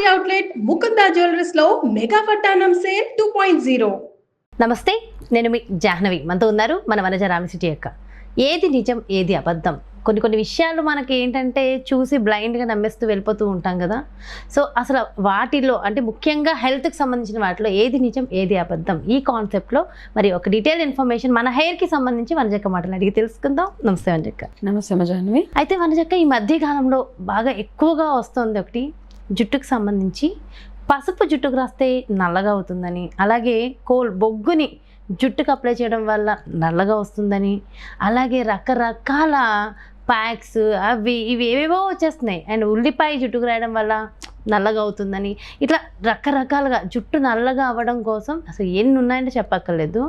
Factory outlet Mukunda జ్యువెలర్స్లో mega పట్టానం sale two point zero నమస్తే నేను మీ జాహ్నవి. మనతో ఉన్నారు మన వనజ రామసిటీ యొక్క ఏది నిజం ఏది అబద్ధం? కొన్ని కొన్ని విషయాలు మనకి ఏంటంటే చూసి బ్లైండ్గా నమ్మేస్తూ వెళ్ళిపోతూ ఉంటాం కదా. సో అసలు వాటిలో అంటే ముఖ్యంగా హెల్త్కి సంబంధించిన వాటిలో ఏది నిజం ఏది అబద్ధం? ఈ కాన్సెప్ట్లో మరి ఒక డీటెయిల్ ఇన్ఫర్మేషన్ మన హెయిర్కి సంబంధించి వనజక్క మాటలు అడిగి తెలుసుకుందాం. నమస్తే వనజక్క నమస్తే మజాన్వి అయితే వనజక్క ఈ మధ్య కాలంలో బాగా ఎక్కువగా వస్తుంది ఒకటి జుట్టుకు సంబంధించి పసుపు జుట్టుకు రాస్తే నల్లగా అవుతుందని అలాగే కోల్ బొగ్గుని జుట్టుకు అప్లై చేయడం వల్ల నల్లగా వస్తుందని అలాగే రకరకాల ప్యాక్స్ అవి ఇవి ఏవేవో వచ్చేస్తున్నాయి. అండ్ ఉల్లిపాయ జుట్టుకు రాయడం వల్ల నల్లగా అవుతుందని ఇట్లా రకరకాలుగా జుట్టు నల్లగా అవ్వడం కోసం అసలు ఎన్ని ఉన్నాయంటే చెప్పక్కర్లేదు.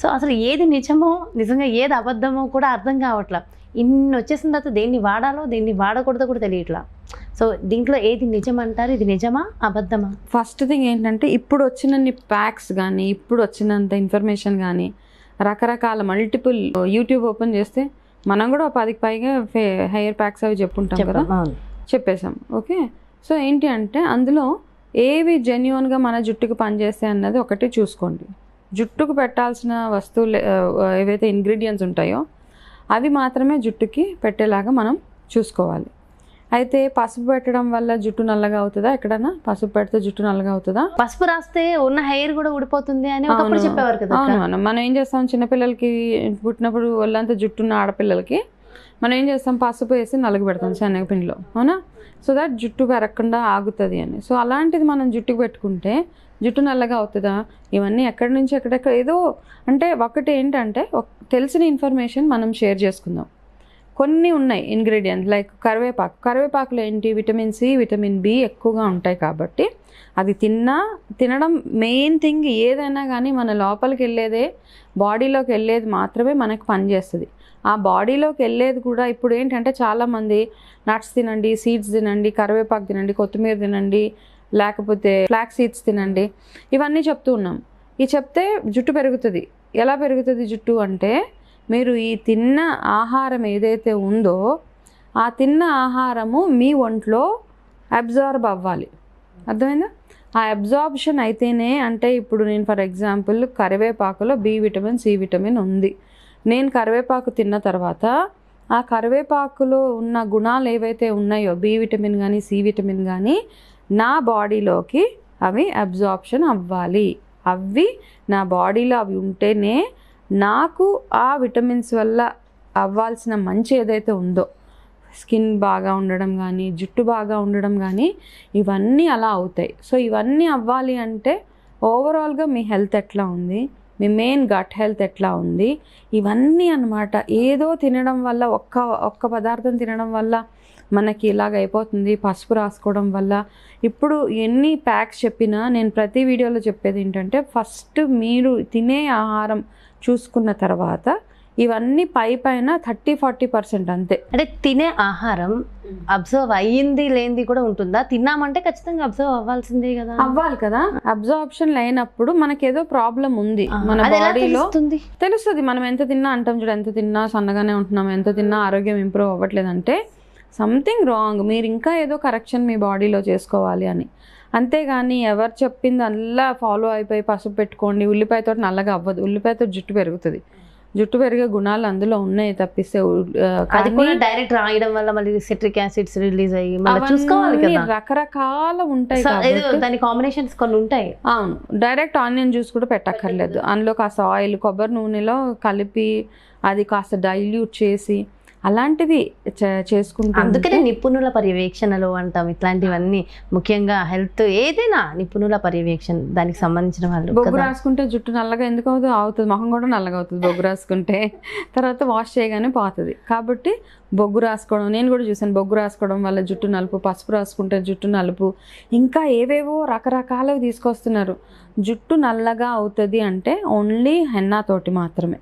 సో అసలు ఏది నిజమో నిజంగా ఏది అబద్ధమో కూడా అర్థం కావట్లా. ఇన్ని వచ్చేసిన తర్వాత దేన్ని వాడాలో దేన్ని వాడకూడదో కూడా తెలియట్లా. సో దీంట్లో ఏది నిజం అంటారు ఇది నిజమా? అబద్ధమా? ఫస్ట్ థింగ్ ఏంటంటే ఇప్పుడు వచ్చినన్ని ప్యాక్స్ కానీ ఇప్పుడు వచ్చినంత ఇన్ఫర్మేషన్ కానీ రకరకాల మల్టిపుల్ యూట్యూబ్ ఓపెన్ చేస్తే మనం కూడా పదికి పైగా హెయిర్ ప్యాక్స్ అవి చెప్పుంటాం కదా? చెప్పేశాం ఓకే? సో ఏంటి అంటే అందులో ఏవి జెన్యున్గా మన జుట్టుకు పనిచేస్తాయి అన్నది ఒకటి చూసుకోండి. జుట్టుకు పెట్టాల్సిన వస్తువులు ఏవైతే ఇంగ్రీడియంట్స్ ఉంటాయో అవి మాత్రమే జుట్టుకి పెట్టేలాగా మనం చూసుకోవాలి. అయితే పసుపు పెట్టడం వల్ల జుట్టు నల్లగా అవుతుందా? ఎక్కడన్నా? పసుపు పెడితే జుట్టు నల్లగా అవుతుందా? పసుపు రాస్తే ఉన్న హెయిర్ కూడా ఊడిపోతుంది అని ఒకప్పుడు. చెప్పేవారు కదా అవును. మనం ఏం చేస్తాం? చిన్నపిల్లలకి పుట్టినప్పుడు ఒళ్ళంతా జుట్టున్న ఆడపిల్లలకి మనం ఏం చేస్తాం? పసుపు వేసి నలుగు పెడతాం శనగపిండిలో. అవునా? సో దట్ జుట్టు పెరగకుండా ఆగుతుంది అని. సో అలాంటిది మనం జుట్టుకు పెట్టుకుంటే జుట్టు నల్లగా అవుతుందా? ఇవన్నీ ఎక్కడి నుంచి ఎక్కడెక్కడ ఏదో అంటే ఒకటి ఏంటంటే తెలిసిన ఇన్ఫర్మేషన్ మనం షేర్ చేసుకుందాం. కొన్ని ఉన్నాయి ఇంగ్రీడియంట్ లైక్ కరివేపాకు. కరివేపాకులో ఏంటి? విటమిన్ సి విటమిన్ బి ఎక్కువగా ఉంటాయి కాబట్టి అది తిన్నా తినడం మెయిన్ థింగ్ ఏదైనా కానీ మన లోపలికి వెళ్ళేదే బాడీలోకి వెళ్ళేది మాత్రమే మనకు పనిచేస్తుంది ఆ బాడీలోకి వెళ్ళేది కూడా ఇప్పుడు ఏంటంటే చాలామంది నట్స్ తినండి సీడ్స్ తినండి కరివేపాకు తినండి కొత్తిమీర తినండి లేకపోతే ఫ్లాక్ సీడ్స్ తినండి ఇవన్నీ చెప్తూ ఉన్నాం. ఈ చెప్తే జుట్టు పెరుగుతుంది. ఎలా పెరుగుతుంది జుట్టు అంటే మీరు ఈ తిన్న ఆహారం ఏదైతే ఉందో ఆ తిన్న ఆహారము మీ ఒంట్లో అబ్జార్బ్ అవ్వాలి. అర్థమైందా? ఆ అబ్జార్బ్షన్ అయితేనే అంటే ఇప్పుడు నేను ఫర్ ఎగ్జాంపుల్ కరివేపాకులో బి విటమిన్ సి విటమిన్ ఉంది. నేను కరివేపాకు తిన్న తర్వాత ఆ కరివేపాకులో ఉన్న గుణాలు ఏవైతే ఉన్నాయో బి విటమిన్ కానీ సి విటమిన్ కానీ నా బాడీలోకి అవి అబ్జార్ప్షన్ అవ్వాలి. అవి నా బాడీలో అవి ఉంటేనే నాకు ఆ విటమిన్స్ వల్ల అవ్వాల్సిన మంచి ఏదైతే ఉందో స్కిన్ బాగా ఉండడం కానీ జుట్టు బాగా ఉండడం కానీ ఇవన్నీ అలా అవుతాయి. సో ఇవన్నీ అవ్వాలి అంటే ఓవరాల్గా మీ హెల్త్ ఎట్లా ఉంది? మీ మెయిన్ గట్ హెల్త్ ఎట్లా ఉంది? ఇవన్నీ అన్నమాట. ఏదో తినడం వల్ల ఒక్క ఒక్క పదార్థం తినడం వల్ల మనకి ఇలాగ అయిపోతుంది. పసుపు రాసుకోవడం వల్ల. ఇప్పుడు ఎన్ని ప్యాక్స్ చెప్పినా నేను ప్రతి వీడియోలో చెప్పేది ఏంటంటే ఫస్ట్ మీరు తినే ఆహారం చూసుకున్న తర్వాత ఇవన్నీ పై పైన థర్టీ ఫార్టీ పర్సెంట్ అంతే. అంటే తినే ఆహారం అబ్జర్వ్ అయ్యింది లేనిది కూడా ఉంటుందా? తిన్నామంటే ఖచ్చితంగా అబ్జర్వ్ అవ్వాల్సిందే కదా. అవ్వాలి కదా. అబ్జార్ప్షన్ లేనప్పుడు మనకేదో ప్రాబ్లం ఉంది. మన బాడీలో తెలుస్తుంది? తెలుస్తుంది. మనం ఎంత తిన్నా అంటాం చూడు ఎంత తిన్నా సన్నగానే ఉంటున్నాం ఎంత తిన్నా ఆరోగ్యం ఇంప్రూవ్ అవ్వట్లేదంటే సంథింగ్ రాంగ్ మీరు ఇంకా ఏదో కరెక్షన్ మీ బాడీలో చేసుకోవాలి అని. అంతేగాని ఎవరు చెప్పింది అలా ఫాలో అయిపోయి పసుపు పెట్టుకోండి ఉల్లిపాయతో నల్లగా అవ్వదు. ఉల్లిపాయతో జుట్టు పెరుగుతుంది. జుట్టు పెరిగే గుణాలు అందులో ఉన్నాయి తప్పిస్తే అది కూడా డైరెక్ట్ రాయడం వల్ల మళ్ళీ సిట్రిక్ యాసిడ్స్ రిలీజ్ అయ్యి మళ్ళీ చూసుకోవాలి కదా. రకరకాల ఉంటాయి దాని కాంబినేషన్స్ కొన్ని ఉంటాయి. అవును. డైరెక్ట్ ఆనియన్ జ్యూస్ కూడా పెట్టక్కర్లేదు. అందులో కాస్త ఆయిల్ కొబ్బరి నూనెలో కలిపి అది కాస్త డైల్యూట్ చేసి అలాంటివి చేసుకుంటూ అందుకనే నిపుణుల పర్యవేక్షణలు అంటాం. ఇట్లాంటివన్నీ ముఖ్యంగా హెల్త్ ఏదైనా నిపుణుల పర్యవేక్షణ దానికి సంబంధించిన వాళ్ళు బొగ్గు. రాసుకుంటే జుట్టు నల్లగా ఎందుకు అవుతుంది అవుతుంది మొహం కూడా నల్లగా అవుతుంది బొగ్గు రాసుకుంటే. తర్వాత వాష్ చేయగానే పోతుంది. కాబట్టి బొగ్గు రాసుకోవడం నేను కూడా చూసాను బొగ్గు రాసుకోవడం వల్ల జుట్టు నలుపు పసుపు రాసుకుంటే జుట్టు నలుపు ఇంకా ఏవేవో రకరకాలవి తీసుకొస్తున్నారు. జుట్టు నల్లగా అవుతుంది అంటే ఓన్లీ హెన్నా తోటి మాత్రమే.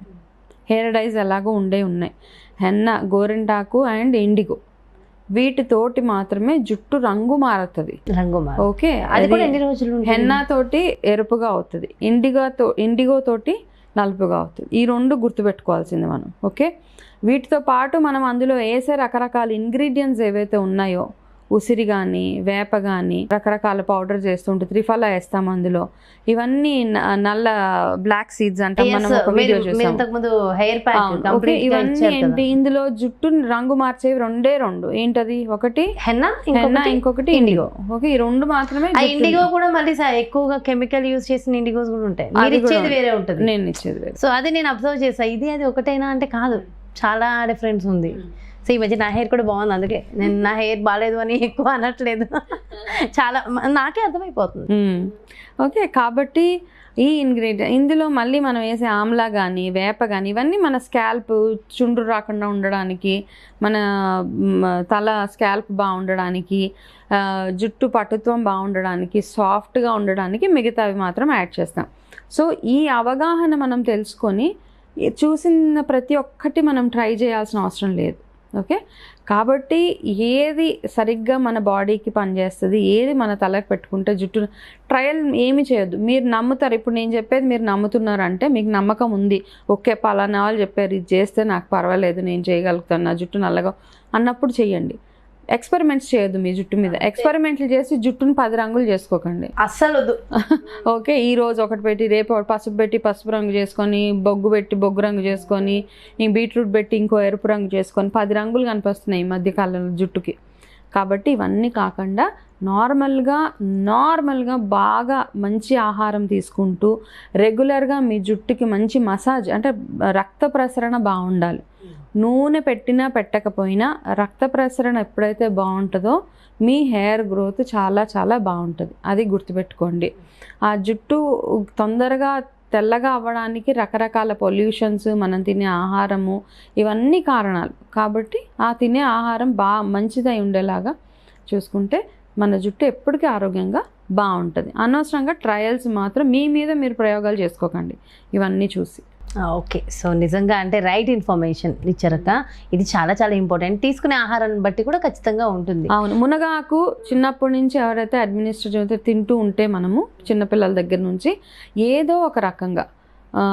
హెయిర్ డైస్ ఎలాగో ఉండే ఉన్నాయి. హెన్న గోరింటాకు అండ్ ఇండిగో. వీటితోటి మాత్రమే జుట్టు రంగు మారుతుంది. రంగు. ఓకే? అది కూడా ఎన్ని రోజులు? హెన్నా తోటి ఎరుపుగా అవుతుంది. ఇండిగో తో ఇండిగో తోటి నలుపుగా అవుతుంది. ఈ రెండు గుర్తుపెట్టుకోవాల్సింది మనం. ఓకే? వీటితో పాటు మనం అందులో వేసే రకరకాల ఇంగ్రీడియంట్స్ ఏవైతే ఉన్నాయో ఉసిరి కానీ వేప కానీ రకరకాల పౌడర్ చేస్తుంటే త్రిఫల వేస్తాం అందులో. ఇవన్నీ నల్ల బ్లాక్ సీడ్స్ అంటే మనం ఒక వీడియో చూసాం. హెయిర్. ఓకే ఇవన్నీ ఏంటి? ఇందులో జుట్టు రంగు మార్చేవి రెండే రెండు. ఏంటది? ఒకటి? హెన్నా హెన్నా ఇంకొకటి? ఇండిగో. ఓకే ఈ రెండు మాత్రమే ఇండిగో కూడా మళ్ళీ ఎక్కువగా కెమికల్ యూజ్ చేసిన ఇండిగోస్ కూడా ఉంటాయి. మీరు ఇచ్చేది వేరే ఉంటుంది. నేను ఇచ్చేది వేరు. సో అది నేను అబ్జర్వ్ చేసా. ఇది అది ఒకటైనా అంటే కాదు. చాలా డిఫరెన్స్ ఉంది. సో ఈ మధ్య నా హెయిర్ కూడా బాగుంది అందుకే. నేను నా హెయిర్ బాగాలేదు అని ఎక్కువ అనట్లేదు. చాలా నాకే అర్థమైపోతుంది. ఓకే కాబట్టి ఈ ఇంగ్రీడియంట్ ఇందులో మళ్ళీ మనం వేసే ఆమ్లా కానీ వేప కానీ ఇవన్నీ మన స్కాల్ప్ చుండ్రు రాకుండా ఉండడానికి మన తల స్కాల్ప్ బాగుండడానికి జుట్టు పటుత్వం బాగుండడానికి సాఫ్ట్గా ఉండడానికి మిగతావి మాత్రం యాడ్ చేస్తాం. సో ఈ అవగాహన మనం తెలుసుకొని చూసిన ప్రతి ఒక్కటి మనం ట్రై చేయాల్సిన అవసరం లేదు. ఓకే? కాబట్టి ఏది సరిగ్గా మన బాడీకి పనిచేస్తుంది ఏది మన తలకు పెట్టుకుంటే జుట్టు ట్రయల్ ఏమి చేయొద్దు. మీరు నమ్ముతారు ఇప్పుడు నేను చెప్పేది మీరు నమ్ముతున్నారంటే మీకు నమ్మకం ఉంది. ఓకే పలానా వాళ్ళు చెప్పారు ఇది చేస్తే నాకు పర్వాలేదు నేను చేయగలుగుతాను నా జుట్టు నల్లగా అన్నప్పుడు చేయండి ఎక్స్పెరిమెంట్స్ చేయొద్దు మీ జుట్టు మీద. ఎక్స్పెరిమెంట్లు చేసి జుట్టుని పది రంగులు చేసుకోకండి. అస్సలు ఓకే ఈ రోజు ఒకటి పెట్టి రేపు పసుపు పెట్టి పసుపు రంగు చేసుకొని బొగ్గు పెట్టి బొగ్గు రంగు చేసుకొని ఈ బీట్రూట్ పెట్టి ఇంకో ఎరుపు రంగు చేసుకొని పది రంగులు కనిపిస్తున్నాయి ఈ మధ్య కాలంలో జుట్టుకి. కాబట్టి ఇవన్నీ కాకుండా నార్మల్గా నార్మల్గా బాగా మంచి ఆహారం తీసుకుంటూ రెగ్యులర్గా మీ జుట్టుకి మంచి మసాజ్ అంటే రక్త ప్రసరణ బాగుండాలి. నూనె పెట్టినా పెట్టకపోయినా రక్త ప్రసరణ ఎప్పుడైతే బాగుంటుందో మీ హెయిర్ గ్రోత్ చాలా చాలా బాగుంటుంది. అది గుర్తుపెట్టుకోండి. ఆ జుట్టు తొందరగా తెల్లగా అవ్వడానికి రకరకాల పొల్యూషన్స్ మనం తినే ఆహారము ఇవన్నీ కారణాలు. కాబట్టి ఆ తినే ఆహారం బాగా మంచిదై ఉండేలాగా చూసుకుంటే మన జుట్టు ఎప్పటికీ ఆరోగ్యంగా బాగుంటుంది. అనవసరంగా ట్రయల్స్ మాత్రం మీ మీద మీరు ప్రయోగాలు చేసుకోకండి. ఇవన్నీ చూసి. ఓకే. సో నిజంగా అంటే రైట్ ఇన్ఫర్మేషన్ ఇచ్చారక ఇది చాలా చాలా ఇంపార్టెంట్. తీసుకునే ఆహారాన్ని బట్టి కూడా ఖచ్చితంగా ఉంటుంది. అవును. మునగాకు చిన్నప్పటి నుంచి ఎవరైతే అడ్మినిస్ట్రేటివ్ తింటూ ఉంటే మనము చిన్నపిల్లల దగ్గర నుంచి ఏదో ఒక రకంగా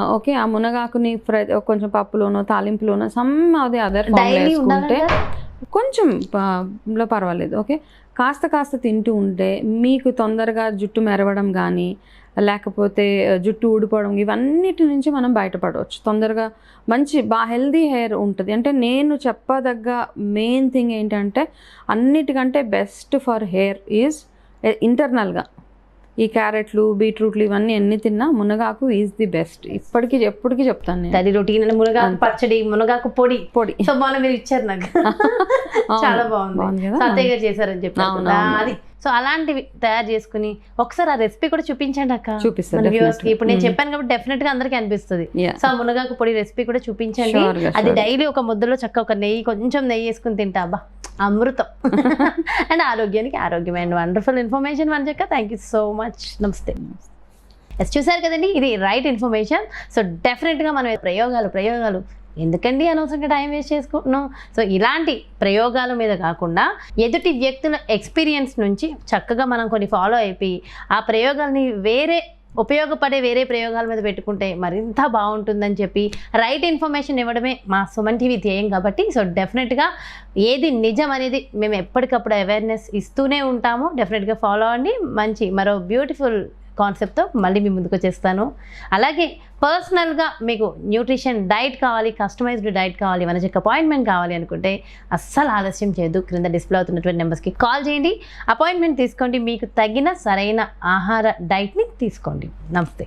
ఓకే ఆ మునగాకుని ఫ్రై కొంచెం పప్పులోనో తాలింపులోనో సమ్ అదే అదర్ వేసుకుంటే ఉండాలంటే కొంచెం లో పర్వాలేదు. ఓకే. కాస్త కాస్త తింటూ ఉంటే మీకు తొందరగా జుట్టు మెరవడం కానీ లేకపోతే జుట్టు ఊడిపోవడం ఇవన్నిటి నుంచి మనం బయటపడవచ్చు. తొందరగా మంచి బాగా హెల్దీ హెయిర్ ఉంటుంది. అంటే నేను చెప్పదగ్గ మెయిన్ థింగ్ ఏంటంటే అన్నిటికంటే బెస్ట్ ఫర్ హెయిర్ ఈజ్ ఇంటర్నల్గా. ఈ క్యారెట్లు బీట్రూట్లు ఇవన్నీ ఎన్ని తిన్నా మునగాకు ఈజ్ ది బెస్ట్. ఇప్పటికీ ఎప్పటికీ చెప్తాను అది రొటీన్ అని మునగాకు. పచ్చడి మునగాకు పొడి. పొడి. సో మొన్న మీరు ఇచ్చారు నాకు. చాలా బాగుంది. అత్తయ్య గారు చేశారని. అవును. అది సో అలాంటివి తయారు చేసుకుని ఒకసారి ఆ రెసిపీ కూడా చూపించండి అక్క. చూపిస్తాను, మన కి. ఇప్పుడు నేను Mm. చెప్పాను కాబట్టి డెఫినెట్గా అందరికీ అనిపిస్తుంది. సో ఆ మునగాకు పొడి రెసిపీ కూడా చూపించండి. గా, అది. డైలీ ఒక ముద్దలో చక్క ఒక నెయ్యి కొంచెం నెయ్యి వేసుకుని తింటా అబ్బా అమృతం. అండ్ ఆరోగ్యానికి ఆరోగ్యం అండ్ వండర్ఫుల్ ఇన్ఫర్మేషన్ వన్ చెక్క థ్యాంక్ యూ సో మచ్ నమస్తే ఎస్ చూసారు కదండి? ఇది రైట్ ఇన్ఫర్మేషన్ సో డెఫినెట్గా మనం ప్రయోగాలు ప్రయోగాలు ఎందుకండి అనవసరంగా టైం వేస్ట్ చేసుకుంటున్నాం సో ఇలాంటి ప్రయోగాల మీద కాకుండా ఎదుటి వ్యక్తుల ఎక్స్పీరియన్స్ నుంచి చక్కగా మనం కొన్ని ఫాలో అయిపోయి ఆ ప్రయోగాల్ని వేరే ఉపయోగపడే వేరే ప్రయోగాల మీద పెట్టుకుంటే మరింత బాగుంటుందని చెప్పి రైట్ ఇన్ఫర్మేషన్ ఇవ్వడమే మా సుమన్ టీవీ ధ్యేయం కాబట్టి సో డెఫినెట్గా ఏది నిజం అనేది మేము ఎప్పటికప్పుడు అవేర్నెస్ ఇస్తూనే ఉంటాము. డెఫినెట్గా ఫాలో అవ్వండి. మంచి మరో బ్యూటిఫుల్ కాన్సెప్ట్తో మళ్ళీ మీ ముందుకు వచ్చేస్తాను. అలాగే పర్సనల్గా మీకు న్యూట్రిషన్ డైట్ కావాలి కస్టమైజ్డ్ డైట్ కావాలి మన చెక్ అపాయింట్మెంట్ కావాలి అనుకుంటే అస్సలు ఆలస్యం చేయొద్దు. క్రింద డిస్ప్లే అవుతున్నటువంటి నెంబర్స్కి కాల్ చేయండి. అపాయింట్మెంట్ తీసుకోండి. మీకు తగిన సరైన ఆహార డైట్ని తీసుకోండి. నమస్తే.